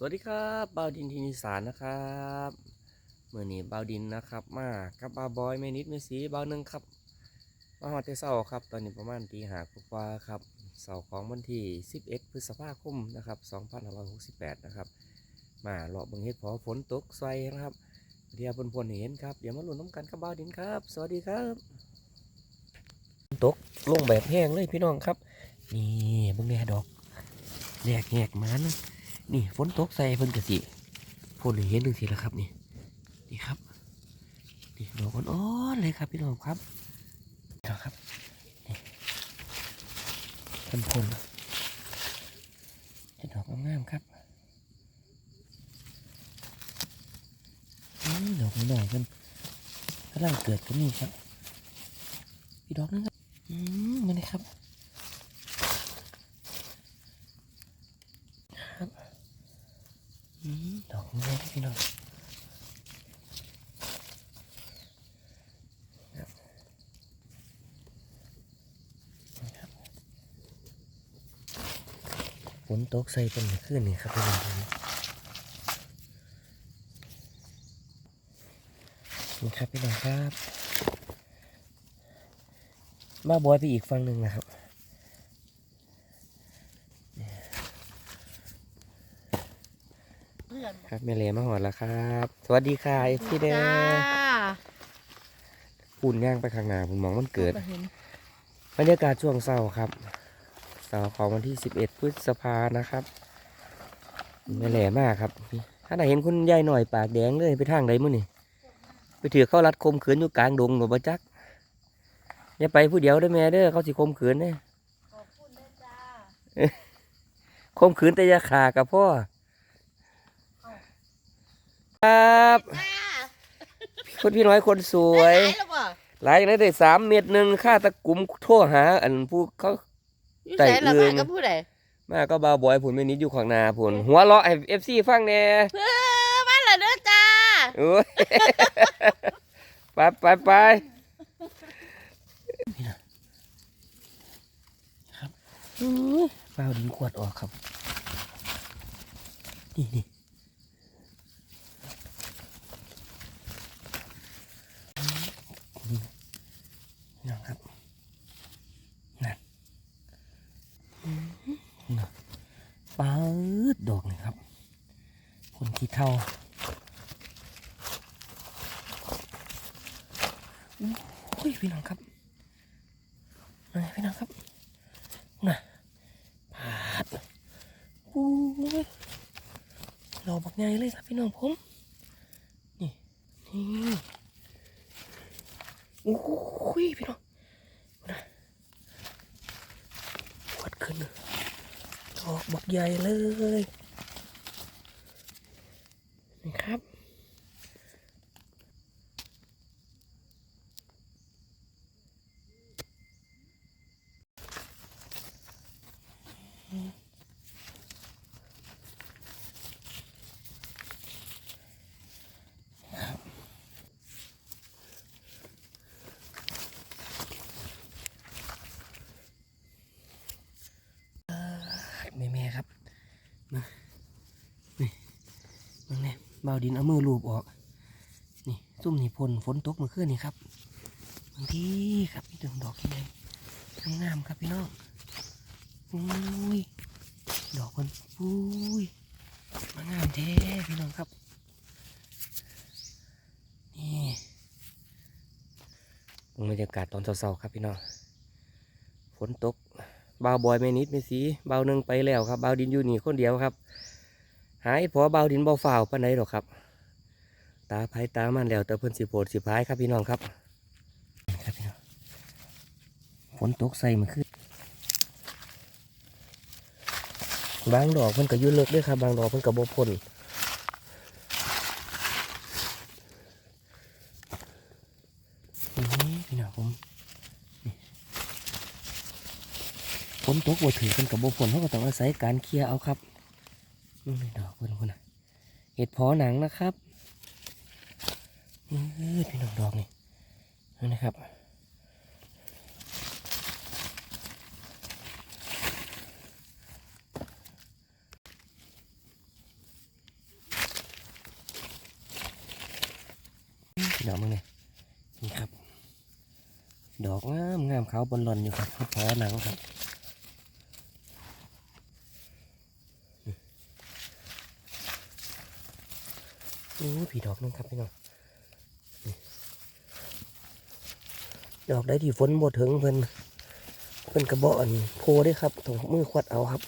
สวัสดีครับบ่าวดินทินิสานนะครับเมื่อนี้บ่าวดินนะครับ มากับบ่าวบอยแม่นิดแม่สีบ่าวหนึ่งครับมาหอดแต่เสาร์ครับ ตอนนี้ประมาณตีหากว่าครับเสาร์ของวันที่ 11 พฤษภาคมนะครับ2568 นะครับ มาเลาะเบิ่งเฮ็ดพอฝนตกใส่นะครับเดี๋ยวพลๆเห็นครับเดี๋ยวมาลุ้นน้ำกันกับบ่าวดินครับ สวัสดีครับตกลงแบบแห้งเลยพี่น้องครับ นี่เบิ่งแน่ดอกแหกแหกมัน นี่ฝนตกใส่เพิ่นกะสิฝนเห็นหนึ่งสิแล้วครับนี่นี่ครับนี่ดอกอ่อนๆเลยครับพี่น้องครับนี่ครับนี่เพิ่นพ่นจะดอกงามครับอืมดอกหน่อยๆเพิ่นกำลังเกิดก็มีครับอีกดอกนึงครับอืมมันนี่ครับ อืม ดอกนี้เลยพี่น้องฝนตกใส่เป็นขึ้นนี่ครับพี่น้องนี่ครับพี่น้องครับ มาบอยไปอีกฝั่งหนึ่งนะครับ พื่อนครับแม่เลมาหอดแล้วครับ สวัสดีค่ะเอฟซีเดจ้าปุ่นย่างไปข้างหน้าผมมองมันเกิดห็นบรรยากาศช่วงเช้าครับเช้าของวันที่ 11 พฤษภานะครับไม่แหล่มากครับ ถ้าไหนเห็นคุณยายหน่อยปากแดงเลยไปทางใดมื้อนี่ไปถือเข้ารัดคมขืนอยู่กลางดงหนูบ่จักอย่าไปผู้เดียวเด้อแม่เด้อเขาสิคมขืนเด้อขอบคุณนะจ้าคมขืนแต่อยาขากับพ่อ ครับจ้าคนพี่น้อยคนสวยได้หรือเปล่าหลายอย่างได้สามเม็ดหนึ่งค่าตะกลุ่มโทรหา อันผู้เขาอยู่ไต่ใส่ละอื่มานกับผู้ใดมาก็บาวบอยผุนไม่นิดอยู่ข้างหน้าผุนหัวเราะให้เอฟซีฟังแหน่เพื่อมาและเด้อจ้าโอ้ยไปไปไปครับอื้อเปล่าดินขวดออกครับ นี่นี่นี่นะครับนั่นอื้อน่ะปาดดอกเลยครับ คนขี้ เทาโอ้ยพี่น้องครับนี่พี่น้องครับน่ะปาดโอ้ยเราบักใหญ่เลยครับพี่น้องผม นี่ นี่โอ้ยพี่น้องน่ะวัดขึ้นเลยดอกบักใหญ่เลย นี่ครับ แม่แม่ๆครับมานี่มึงเนี่ยเบาดินเอามือลูบออก นี่ซุ่มนี่พลฝนตกเมื่อคืนนี่ครับบางทีครับนี่ถึงดอกยังไงงามครับพี่น้องอุ้ยดอกมันอุ้ยมางามแท้พี่น้องครับ นี่บรรยากาศตอนเช้าๆครับพี่น้องฝนตกบาวบอยไม่นิดไม่สีบาวหนึ่งไปแล้วครับบาวดินอยู่นี่คนเดียวครับ หายพอบาดินเบาฝ่าวปานใดหรอกครับ ตาไผตามันแล้วแต่เพิ่นสิโปรดสิพายครับพี่น้องครับครับพี่น้องฝนตกใส่มันขึ้นบางดอกมันก็ยุ่เลิกด้วยครับบางดอกมันก็บ่พ้นนี่พี่น้องผมฝนตกบ่ถือกันกับบ่ฝนเขาก็ต้องอาศัยการเคลียร์เอาครับ นี่ไม่ดอกคนคนน่ะเห็ดพอหนังนะครับนี่พี่นดองดอกนี่นะครับดอกมึงเนี่ยนี่ครับ ดอกงามงามขาวบนหลอนอยู่ครับพอหนังครับ อ้ผีดอกนึงครับพี่น้องดอกได้ที่ฝนบดถึงเพิ่นเพิ่นกระบอกอันโพได้ครับตรงมือควัดเอาครับ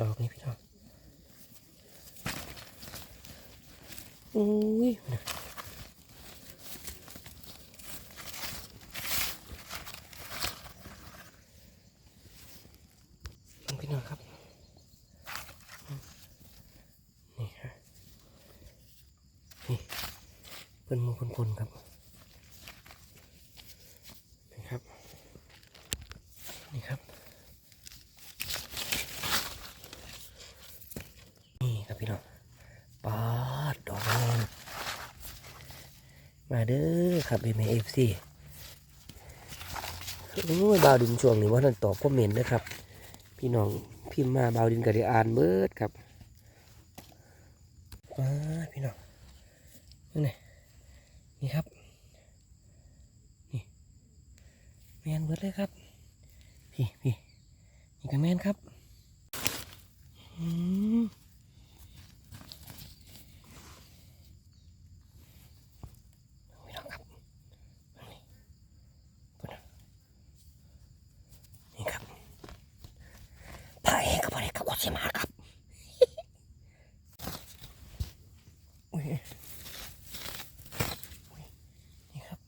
ดอกนี่พี่น้องอุ้ยมันพี่น้องครับอืมนี่ฮะนี่ เป็นมูคนๆครับนี่ครับ นี่ครับ นี่ครับพี่น้องปาดดอกมาเด้อครับเอ็มเอฟซีโอ้ยบาวดินช่วงนี้ว่าท่านตอบคอมเมนต์นะครับ พี่น้องพิมพ์มาบาวดินก็ได้อ่านเบิดครับปาพี่น้องนี่ นี่ครับ นี่แมนเบิดเลยครับ พี่พี่นี่ก็แมนครับ อืมพี่น้องครับนี่พุ่นน่ะนี่ครับพระเอกกับบริกับกุศิมาครับ อุ้ยอุ้ยนี่ครับ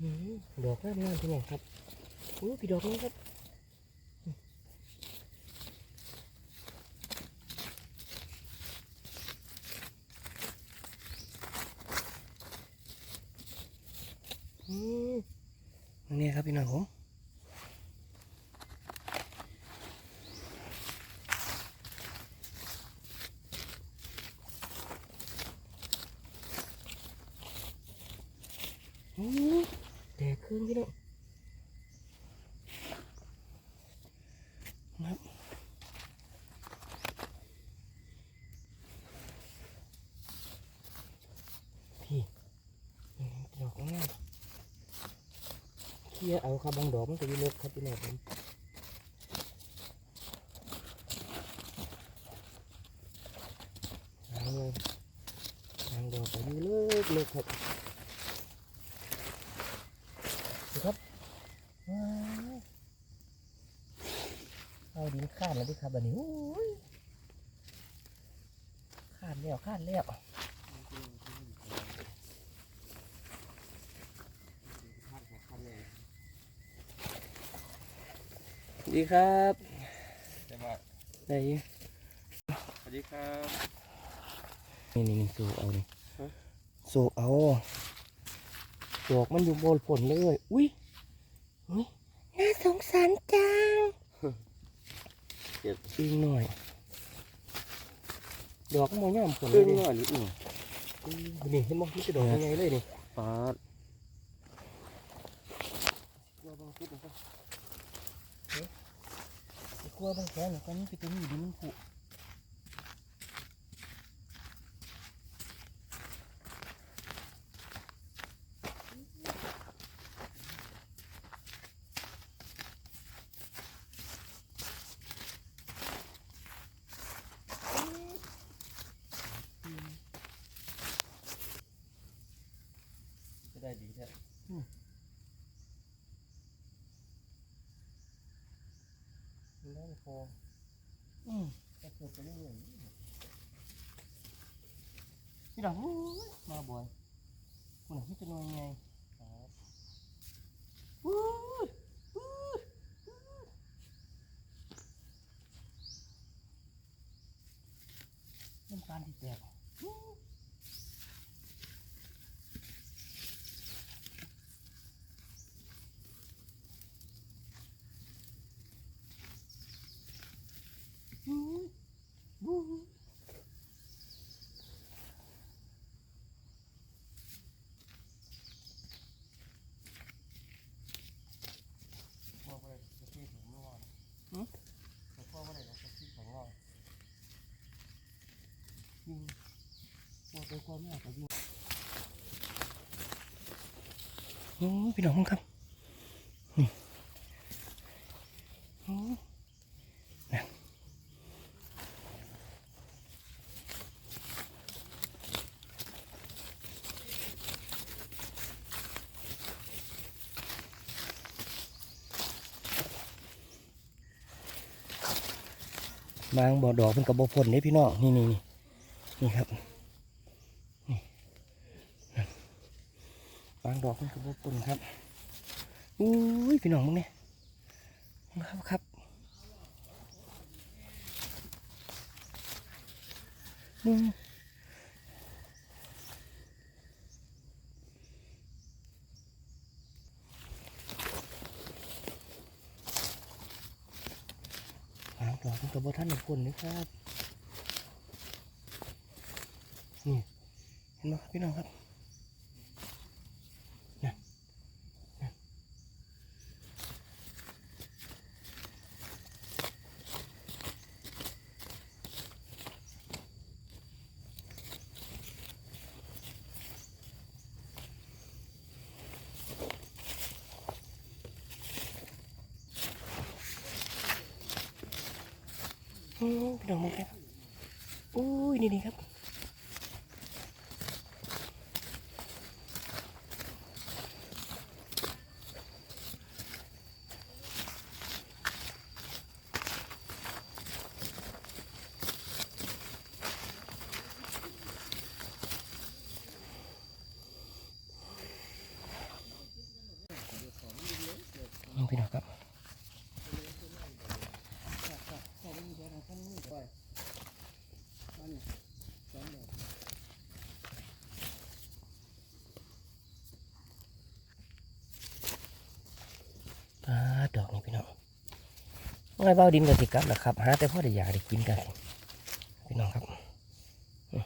อืม ดอกงามงามพี่น้องครับโอ้พี่ดอกนี้ครับอืมนี่ครับพี่น้องผมอืม แดกขึ้นพี่น้องครับพี่ดอกง่ามเคลียเอาครับบางดอกมันจะมีเล็กครับพี่น้องผมทางเลยทางดอกจะมีเล็กเล็กครับดูครับว้าว เอาดินข้านแล้วดิครับอันนี้โอ้ยข้านแล้วข้านแล้วสวัสดีครับใช่ไหมไหนสวัสดีครับนี่นี่นี่สูบเอานี่ฮะสูบเอาดอกมันอยู่บนฝนเลย อุ้ยอุ้ย น่าสงสารจัง เก็บอีกหน่อย ดอกมันย่ำฝนครึ่งเลยหน่อยนิดหนึ่งอุ้ยนี่เห็นมั้ยนี่จะดอกยังไงเลยนี่ปาดกลัวบางพุดนะครับเฮ้ยกลัวบางแกนกันนี่ไปตัวนี้ดิมันผุจะ ได้ดีแท้ได้พออืมจะเกิดไปเรื่อยๆพี่ดอกมาบ่อยคุณน่ะพี่จะนอนยังไงครับอู้ยอู้ยอู้น้ำตาลที่แตกอู้ยอู้ยอู้ย ริง ว่าไปความยากอายุโอ้พี่น้องครับนี่โอ้นะบางบ่อดอกเป็นกระบอกผลนี่พี่น้องนี่นี่นี่ครับนี่นั่นบางดอ กระบอกผลครับอุ้ยพี่น้องมึงเนี่ยครับครับอืมบางดอกเป็นกระบอกท่านผลนี่ครับ นี่ เห็นไหมพี่น้องครับ พี่น้องมองครับอุ้ยนี่นี่ครับพี่น้องครับ อ่า ดอกนี่พี่น้องไงเบ้าดินกันสิครับนะครับหาแต่พ่อได้อยากได้กินกันพี่น้องครับอืม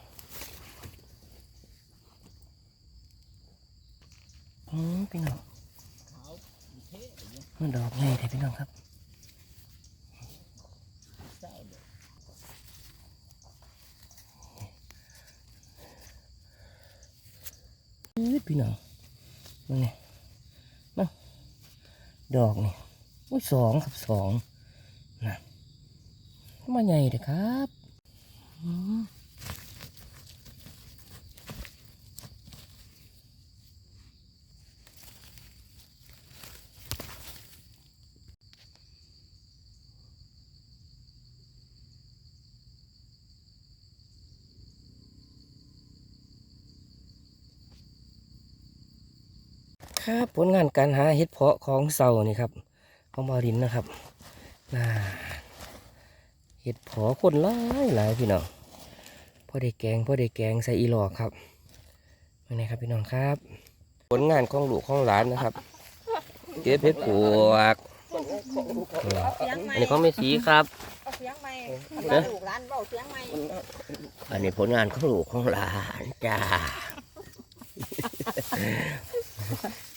อืมพี่น้องมันดอกใหญ่เลยพี่น้องครับอืดพี่น้องมันนี่ดอกนี่ อุ้ยสองครับสองนะมาใหญ่เลยครับครับผลงานการหาเห็ดเพาะของเสานี่ครับ ของบารินนะครับน่าเห็ดผอคนหลายหลายพี่น้องพอได้แกงพอได้แกงใส่อีหลอกครับนี่นะครับพี่น้องครับ ผลงานของลูกของหลานนะครับเก็บเห็ดปวกเสียงไหมอันนี้ของแม่สีครับเอาเสียงไหมร้านลูกร้านเบาเสียงไหมอันนี้ผลงานของลูกของหลานจ้า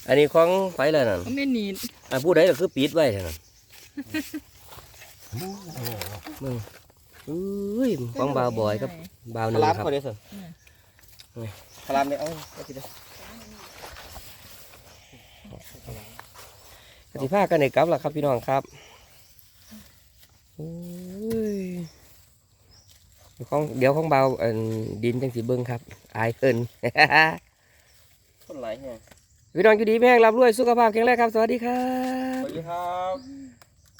อันนี้ของไฟเลยนั่นไม่หนี อันผู้ใดก็คือปิดไว้เท่านั้นมึงอุ้ยของบาวบอยกับบาวหพนึ่งลามครับเขาเด้อสิอืมพลามเนี่ยเอาเอาสิเด้อกติภากันในกลับล่ะครับพี่น้องครับโอ้ยเดี๋ยวของเดี๋ยวของเบาอันดินจังสีเบิ้งครับ อายเพิ่น คนหลายแฮง พี่น้องอยู่ดีแม่งรับรวยสุขภาพแข็งแรงครับ สวัสดีครัสบวัสดีครับ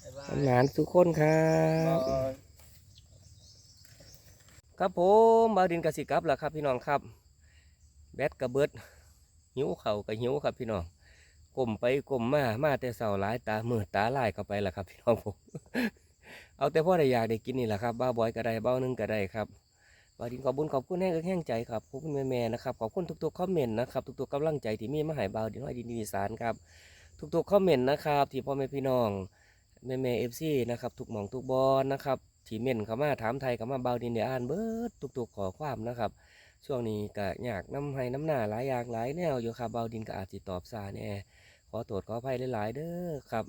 บ๊ายบายหลานทุกคนครับบ๊ายบายครับผมบาวดินกสิกลับล่ะครับ พี่น้องครับ แบตกระเบิดหิวเข่าวกับหิวครับ พี่น้องกลมไปกลมมามาแต่เสาหลายตามือตาลายเข้าไปล่ะครับ พี่น้องผมเอาแต่พ่อได้อยากได้กินนี่แหละครับบ้าวบอยก็ได้บ้าวหนึงก็ได้ครับ บาวดินขอบคุญขอบคุณแห้งแห้งใจครับขอบคุณแม่ๆนะครับขอบคุณทุกๆคอมเมนต์นะครับทุกๆกำลังใจที่มีมาให้บาวดินห้อยดินดีสารครับทุกๆคอมเมนต์นะครับที่พ่อแม่พี่น้องแม่แม่เอฟซีนะครับทุกหม่องทุกบอลนะครับที่เม่นเข้ามาถามไทยเข้ามาเบาดินเดียอ่านเบิดทุกๆขอความนะครับ ช่วงนี้ก็อยากน้ำให้น้ำหน้าหลายอย่างหลายแนวอยู่ครับบาดินก็อาจสิตอบซาแน่ขอโทษขออภัยหลาย ๆ เด้อครับ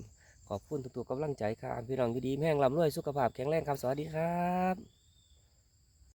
ขอบคุณทุกๆกำลังใจครับพี่น้องอยู่ดีแม่งลำรวยสุขภาพแข็งแรงครับสวัสดีครับ